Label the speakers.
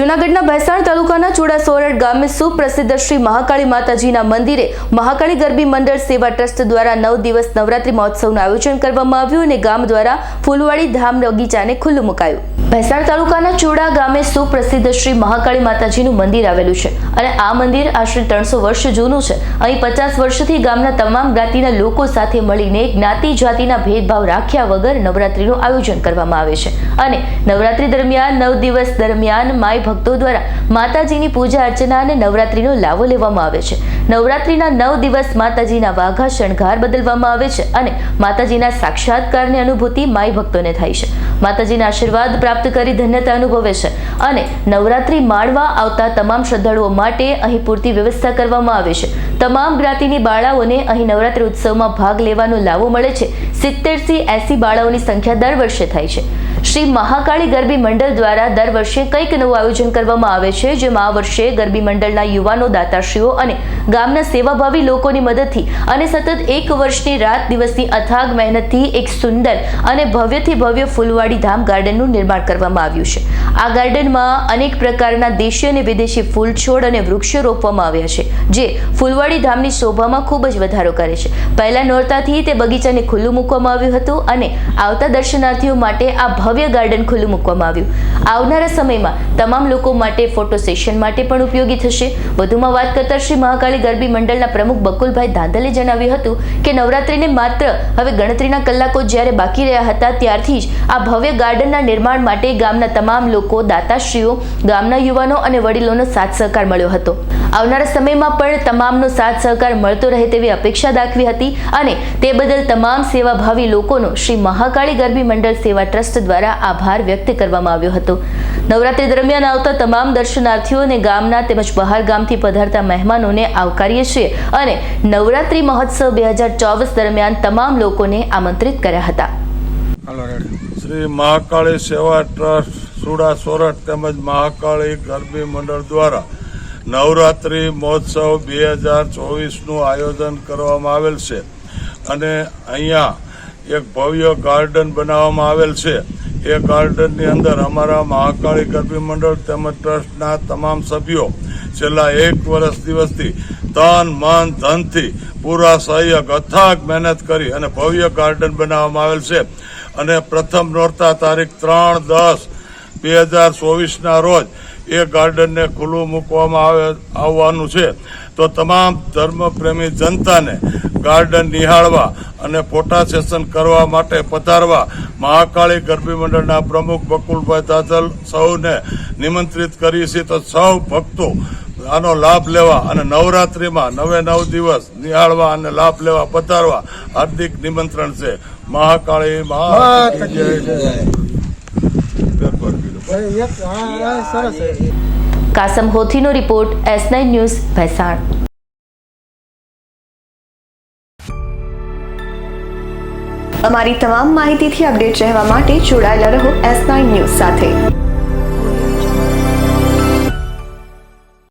Speaker 1: જૂનાગઢના ભેસાણ તાલુકાના ચોડા સોરઠ ગામે સુપ્રસિદ્ધ શ્રી મહાકાળી માતાજીના મંદિરે મહાકાળી ગરબી મંડળ સેવા ટ્રસ્ટ દ્વારા નવ દિવસ નવરાત્રી મહોત્સવનું આયોજન કરવામાં આવ્યું અને ગામ દ્વારા ફૂલવાડી ધામ બગીચાને ખુલ્લું મુકાયું. ભેસાણ તાલુકાના ચોડા ગામે સુપ્રસિદ્ધ શ્રી મહાકાળી માતાજીનું મંદિર આવેલું છે અને આ મંદિર આશરે ત્રણસો વર્ષ જૂનું છે. અહીં પચાસ વર્ષથી ગામના તમામ જ્ઞાતિના લોકો સાથે મળીને જ્ઞાતિ જાતિના ભેદભાવ રાખ્યા વગર નવરાત્રીનું આયોજન કરવામાં આવે છે અને નવરાત્રી દરમિયાન નવ દિવસ દરમિયાન માય ભક્તો દ્વારા માતાજીની પૂજા અર્ચના અને નવરાત્રીનો લાવો લેવામાં આવે છે. નવરાત્રીના નવ દિવસ માતાજીના વાઘા શણગાર બદલવામાં આવે છે અને માતાજીના સાક્ષાત્કારની અનુભૂતિ માય ભક્તોને થાય છે. માતાજીના આશીર્વાદ પ્રાપ્ત કરી ધન્યતા અનુભવે છે અને નવરાત્રી માણવા આવતા તમામ શ્રદ્ધાળુઓ માટે અહીં પૂરતી વ્યવસ્થા કરવામાં આવે છે. તમામ જ્ઞાતિની બાળાઓને અહીં નવરાત્રી ઉત્સવમાં ભાગ લેવાનો લાવો મળે છે. સિત્તેરથી એસી બાળાઓની સંખ્યા દર વર્ષે થાય છે. શ્રી મહાકાળી ગરબી મંડળ દ્વારા દર વર્ષે કંઈક નવું આયોજન કરવામાં આવે છે, જેમાં આ વર્ષે ગરબી મંડળના યુવાનો, દાતાશ્રીઓ અને ગામના સેવાભાવી લોકોની મદદથી અને સતત એક વર્ષની રાત દિવસની અથાગ મહેનતથી એક સુંદર અને ભવ્યથી ભવ્ય ફૂલવાડી ધામ ગાર્ડનનું નિર્માણ કરવામાં આવ્યું છે. આ ગાર્ડનમાં અનેક પ્રકારના દેશી અને વિદેશી ફૂલ છોડ અને વૃક્ષો રોપવામાં આવ્યા છે, જે ફૂલવાડી ધામની શોભામાં ખૂબ જ વધારો કરે છે. પહેલા નોરતાથી તે બગીચાને ખુલ્લું મૂકવામાં આવ્યું હતું અને આવતા દર્શનાર્થીઓ માટે આ ભવ્ય ગાર્ડન ખુલ્લું મૂકવામાં આવ્યું. આવનારા સમયમાં તમામ લોકો માટે ફોટો સેશન માટે પણ ઉપયોગી થશે. વધુમાં વાત કરતા શ્રી મહાકાળી ગરબી મંડળના પ્રમુખ બકુલભાઈ દાદલે જણાવ્યું હતું કે નવરાત્રીને માત્ર હવે ગણતરીના કલાકો જ્યારે બાકી રહ્યા હતા ત્યારથી જ આ ભવ્ય ગાર્ડનના નિર્માણ માટે ગામના તમામ લોકો, દાતાશ્રીઓ, ગામના યુવાનો અને વડીલોનો સાથ સહકાર મળ્યો હતો. આવનારા સમયમાં પણ તમામનો સાથ સહકાર મળતો રહે તેવી અપેક્ષા દાખવી હતી અને તે બદલ તમામ સેવાભાવી લોકોનો શ્રી મહાકાળી ગરબી મંડળ સેવા ટ્રસ્ટ દ્વારા આભાર વ્યક્ત કરવામાં આવ્યો હતો. નવરાત્રી દરમિયાન આવતા તમામ દર્શનાર્થીઓને ગામના તેમજ બહાર ગામથી પધારતા મહેમાનોને આવકારીએ છીએ અને નવરાત્રી મહોત્સવ બે હજાર ચોવીસ દરમિયાન તમામ લોકોને આમંત્રિત કર્યા હતા.
Speaker 2: શ્રી મહાકાળી સેવા ટ્રસ્ટ સુડા સોરઠ તેમજ મહાકાળી ગરબી મંડળ દ્વારા નવરાત્રિ મહોત્સવ બે હજાર ચોવીસનું આયોજન કરવામાં આવેલ છે. અને અહીંયા એક ભવ્ય ગાર્ડન બનાવવામાં આવેલ છે. એ ગાર્ડનની અંદર અમારા મહાકાળી ગરબી મંડળ તેમજ ટ્રસ્ટના તમામ સભ્યો છેલ્લા એક વર્ષ દિવસથી તન, મન, ધનથી પૂરા સહયોગ અથાગ મહેનત કરી અને ભવ્ય ગાર્ડન બનાવવામાં આવેલ છે. અને પ્રથમ નોરતા તારીખ ત્રણ દસ બે હજાર ચોવીસના રોજ એ ગાર્ડનને ખુલ્લું મૂકવામાં આવે આવવાનું છે. તો તમામ ધર્મપ્રેમી જનતાને ગાર્ડન નિહાળવા અને ફોટા સેશન કરવા માટે પધારવા મહાકાળી ગરબી મંડળના પ્રમુખ બકુલભાઈ દાદલ સૌને નિમંત્રિત કરી છે. તો સૌ ભક્તો આનો લાભ લેવા અને નવરાત્રિમાં નવે નવ દિવસ નિહાળવા અને લાભ લેવા પધારવા હાર્દિક નિમંત્રણ છે. મહાકાળી મહા
Speaker 1: Kasam હોથીનો report, S nine news, Bhesan.
Speaker 3: અમારી તમામ માહિતીથી અપડેટ રહેવા માટે જોડાયેલા રહો એસ નાઇન ન્યૂઝ સાથે.